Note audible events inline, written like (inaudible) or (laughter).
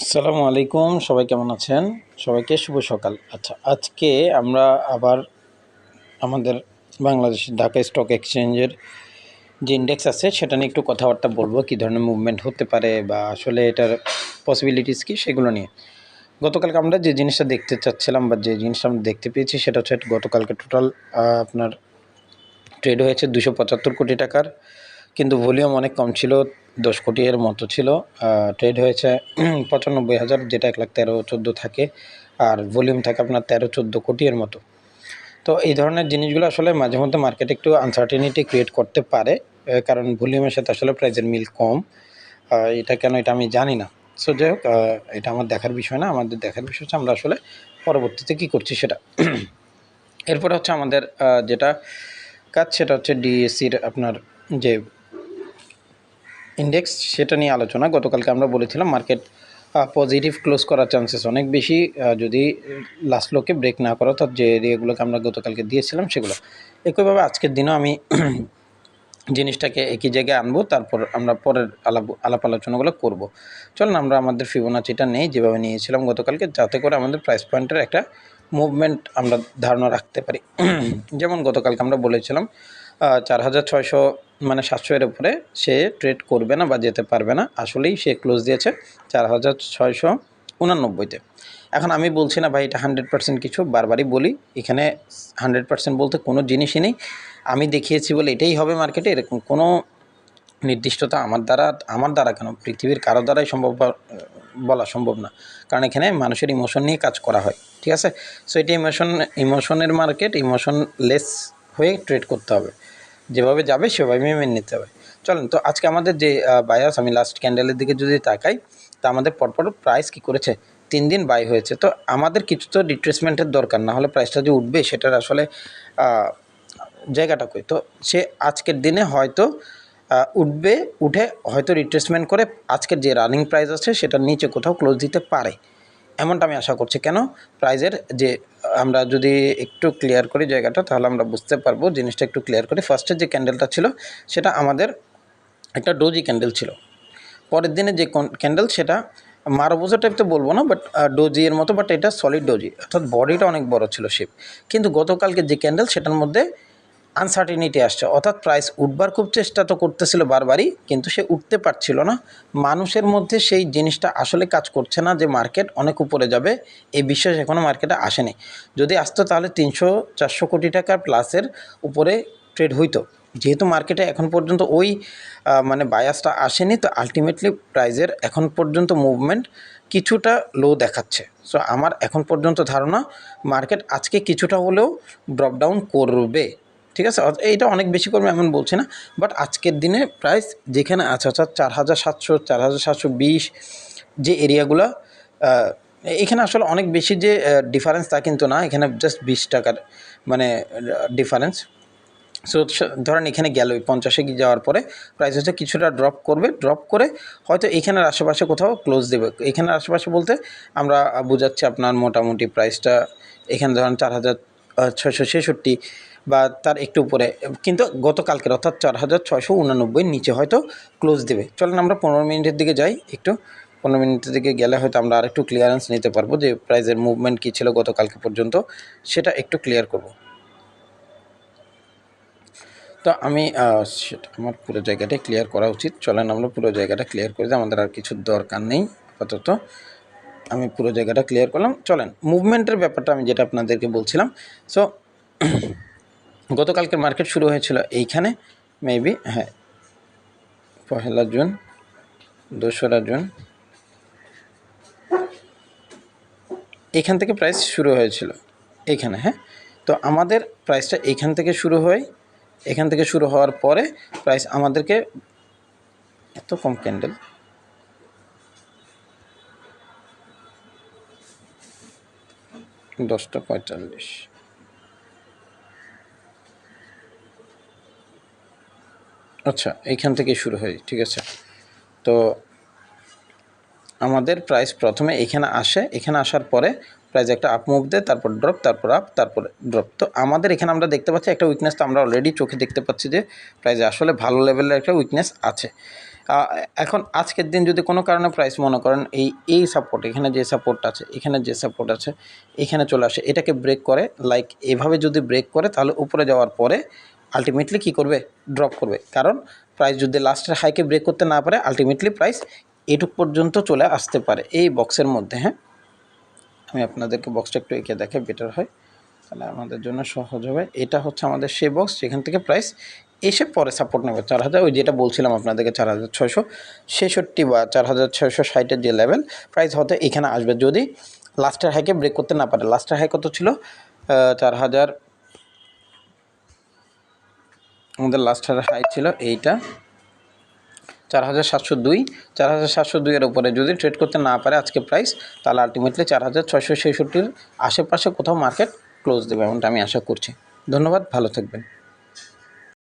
আসসালামু আলাইকুম, সবাই কেমন আছেন? সবাইকে শুভ সকাল। আচ্ছা আজকে আমরা আবার আমাদের বাংলাদেশ ঢাকা স্টক এক্সচেঞ্জের যে ইন্ডেক্স আছে, সেটা নিয়ে একটু কথাবার্তা বলব, কী ধরনের মুভমেন্ট হতে পারে বা আসলে এটার পসিবিলিটিস কী, সেগুলো নিয়ে। গতকালকে আমরা যে জিনিসটা দেখতে চাচ্ছিলাম বা যে জিনিসটা আমরা দেখতে পেয়েছি, সেটা হচ্ছে গতকালকে টোটাল আপনার ট্রেড হয়েছে দুশো পঁচাত্তর কোটি টাকার। কিন্তু ভলিউম অনেক কম ছিল, দশ কোটি এর মতো ছিল ট্রেড হয়েছে (clears throat) পঁচানব্বই হাজার, যেটা এক লাখ তেরো চোদ্দ থাকে, আর ভলিউম থাকে আপনার তেরো চোদ্দ কোটি এর মতো। তো এই ধরনের জিনিসগুলো আসলে মাঝে মধ্যে মার্কেটে একটু আনসার্টেনিটি ক্রিয়েট করতে পারে কারণ ভলিউমের সাথে আসলে প্রাইজের মিল কম এটা কেন এটা আমি জানি না। সো যাই হোক এটা আমার দেখার বিষয় না, আমাদের দেখার বিষয় হচ্ছে আমরা আসলে পরবর্তীতে কী করছি সেটা। এরপরে হচ্ছে আমাদের যেটা কাজ, সেটা হচ্ছে ডিএসসির আপনার যে ইন্ডেক্স সেটা নিয়ে আলোচনা। গতকালকে আমরা বলেছিলাম মার্কেট পজিটিভ ক্লোজ করার চান্সেস অনেক বেশি। যদি লাস্ট লোকে ব্রেক না করো, অর্থাৎ যে এরিয়াগুলোকে আমরা গতকালকে দিয়েছিলাম সেগুলো। একইভাবে আজকের দিনেও আমি (clears throat) জিনিসটাকে একই জায়গায় আনব, তারপর আমরা পরের আলাপ আলাপ আলোচনাগুলো করব। চলুন, আমরা আমাদের ফিবোনাচিটা নেই, যেভাবে নিয়েছিলাম গতকালকে, যাতে করে আমাদের প্রাইস পয়েন্টের একটা মুভমেন্ট আমরা ধারণা রাখতে পারি। (clears throat) যেমন গতকালকে আমরা বলেছিলাম চার হাজার ছয়শো মানে সাতশো এর উপরে সে ট্রেড করবে না বা যেতে পারবে না। আসলেই সে ক্লোজ দিয়েছে চার হাজার ছয়শো উনানব্বইতে। এখন আমি বলছি না ভাই এটা হান্ড্রেড পার্সেন্ট কিছু, বারবারই বলি, এখানে হান্ড্রেড পার্সেন্ট বলতে কোনো জিনিসই নেই। আমি দেখিয়েছি বলে এটাই হবে মার্কেটে এরকম কোনো নির্দিষ্টতা আমার দ্বারা আমার দ্বারা কেন, পৃথিবীর কারও দ্বারাই সম্ভব বলা সম্ভব না। কারণ এখানে মানুষের ইমোশন নিয়ে কাজ করা হয়, ঠিক আছে? সো এটা ইমোশন ইমোশনের মার্কেট ইমোশনলেস হয়ে ট্রেড করতে হবে। যেভাবে যাবে, সেভাবে মেনে নিতে হবে। চলেন, তো আজকে আমাদের যে বায়াস আমি লাস্ট ক্যান্ডেলের দিকে যদি তাকাই, তা আমাদের পরপর প্রাইস কি করেছে? তিন দিন বাই হয়েছে। তো আমাদের কিছু তো রিট্রেসমেন্টের দরকার, না হলে প্রাইসটা যে উঠবে, সেটার আসলে জায়গাটা কই? তো সে আজকের দিনে হয়তো উঠবে, উঠে হয়তো রিট্রেসমেন্ট করে আজকের যে রানিং প্রাইস আছে সেটার নিচে কোথাও ক্লোজ দিতে পারে। এমনটা আমি আশা করছি। কেন? প্রাইজের যে আমরা যদি একটু ক্লিয়ার করি জায়গাটা, তাহলে আমরা বুঝতে পারব জিনিসটা একটু ক্লিয়ার করি। ফার্স্টে যে ক্যান্ডেলটা ছিল, সেটা আমাদের একটা ডোজি ক্যান্ডেল ছিল। পরের দিনে যে ক্যান্ডেল সেটা মারবোজা টাইপ তো বলব না বাট ডোজি এর মতো বাট এটা সলিড ডোজি অর্থাৎ বডিটা অনেক বড় ছিল শেপ কিন্তু গতকালকে যে ক্যান্ডেল সেটার মধ্যে আনসার্টিনিটি আসছে। অর্থাৎ প্রাইস উঠবার খুব চেষ্টা তো করতেছিল বারবারই, কিন্তু সে উঠতে পারছিল না। মানুষের মধ্যে সেই জিনিসটা আসলে কাজ করছে না যে মার্কেট অনেক উপরে যাবে, এই বিশ্বাস এখনও মার্কেটে আসেনি। যদি আসতো তাহলে তিনশো, চারশো কোটি টাকার প্লাসের উপরে ট্রেড হইতো। যেহেতু মার্কেটে এখন পর্যন্ত ওই মানে বায়াসটা আসেনি, তো আলটিমেটলি প্রাইজের এখন পর্যন্ত মুভমেন্ট কিছুটা লো দেখাচ্ছে। সো আমার এখন পর্যন্ত ধারণা মার্কেট আজকে কিছুটা হলেও ড্রপ ডাউন করবে। ঠিক আছে? এইটা অনেক বেশি করবে এমন বলছি না। বাট আজকের দিনে প্রাইস যেখানে আছে, অর্থাৎ চার হাজার সাতশো, চার হাজার সাতশো বিশ, যে এরিয়াগুলো এখানে আসলে অনেক বেশি যে ডিফারেন্স তা কিন্তু না। এখানে জাস্ট বিশ টাকার মানে ডিফারেন্স সো ধরেন এখানে গেল ওই পঞ্চাশে যাওয়ার পরে প্রাইস হচ্ছে কিছুটা ড্রপ করবে। ড্রপ করে হয়তো এখানের আশেপাশে কোথাও ক্লোজ দেবে। এখানের আশেপাশে বলতে আমরা বোঝাচ্ছি আপনার মোটামুটি প্রাইসটা এখানে ধরেন চার হাজার ছয়শো ছেষট্টি বা তার একটু উপরে। কিন্তু গতকালকের অর্থাৎ চার হাজার ছয়শো উনানব্বই নিচে হয়তো ক্লোজ দেবে। চলেন আমরা পনেরো মিনিটের দিকে যাই একটু। পনেরো মিনিটের দিকে গেলে হয়তো আমরা আর একটু ক্লিয়ারেন্স নিতে পারব যে প্রাইজের মুভমেন্ট কী ছিল গতকালকে পর্যন্ত, সেটা একটু ক্লিয়ার করব। তো আমি সেটা আমার পুরো জায়গাটাই ক্লিয়ার করা উচিত। চলেন আমরা পুরো জায়গাটা ক্লিয়ার করে দিই, আমাদের আর কিছু দরকার নেই আপাতত। আমি পুরো জায়গাটা ক্লিয়ার করলাম। চলেন মুভমেন্টের ব্যাপারটা আমি যেটা আপনাদেরকে বলছিলাম। সো গতকালকের মার্কেট শুরু হয়েছিল এইখানে মেবি হ্যাঁ পহেলা জুন, দোসরা জুন। এখান থেকে প্রাইস শুরু হয়েছিল এইখানে হ্যাঁ? তো আমাদের প্রাইসটা এইখান থেকে শুরু হয়, এখান থেকে শুরু হওয়ার পরে প্রাইস আমাদেরকে এত কম ক্যান্ডেল দশটা পঁয়তাল্লিশ। আচ্ছা এইখান থেকে শুরু হয়, ঠিক আছে? তো আমাদের প্রাইস প্রথমে এখানে আসে, এখানে আসার পরে প্রাইস একটা আপ মুভ দেয়, তারপর ড্রপ তারপর আপ তারপর ড্রপ তো আমাদের এখানে আমরা দেখতে পাচ্ছি একটা উইকনেস তো আমরা অলরেডি চোখে দেখতে পাচ্ছি যে প্রাইস আসলে ভালো লেভেলের একটা উইকনেস আছে। এখন আজকের দিন যদি কোনো কারণে প্রাইস মনে করেন, এই এই সাপোর্ট এখানে যে সাপোর্ট আছে, এখানে যে সাপোর্ট আছে, এখানে চলে আসে, এটাকে ব্রেক করে লাইক এভাবে যদি ব্রেক করে, তাহলে উপরে যাওয়ার পরে আলটিমেটলি কী করবে? ড্রপ করবে। কারণ প্রাইস যদি লাস্টের হাইকে ব্রেক করতে না পারে আলটিমেটলি প্রাইস এটুক পর্যন্ত চলে আসতে পারে। এই বক্সের মধ্যে হ্যাঁ? আমি আপনাদেরকে বক্সটা একটু এঁকে দেখে বেটার হয়। তাহলে আমাদের জন্য সহজ হবে। এটা হচ্ছে আমাদের সেই বক্স যেখান থেকে প্রাইস এসে পরে সাপোর্ট নেবে। চার হাজার, ওই যেটা বলছিলাম আপনাদেরকে, চার হাজার ছয়শো ছেষট্টি বা চার হাজার ছয়শো ষাটের যে লেভেল প্রাইস হতে এখানে আসবে। যদি লাস্টের হাইকে ব্রেক করতে না পারে লাস্টের হাই কত ছিল? চার হাজার আমাদের লাস্ট হাই ছিল এইটা। চার হাজার সাতশো দুই। চার হাজার সাতশো দুইয়ের উপরে যদি ট্রেড করতে না পারে আজকে প্রাইস তাহলে আলটিমেটলি চার হাজার ছয়শো ছেষট্টির আশেপাশে কোথাও মার্কেট ক্লোজ দেবে এমনটা আমি আশা করছি। ধন্যবাদ, ভালো থাকবেন।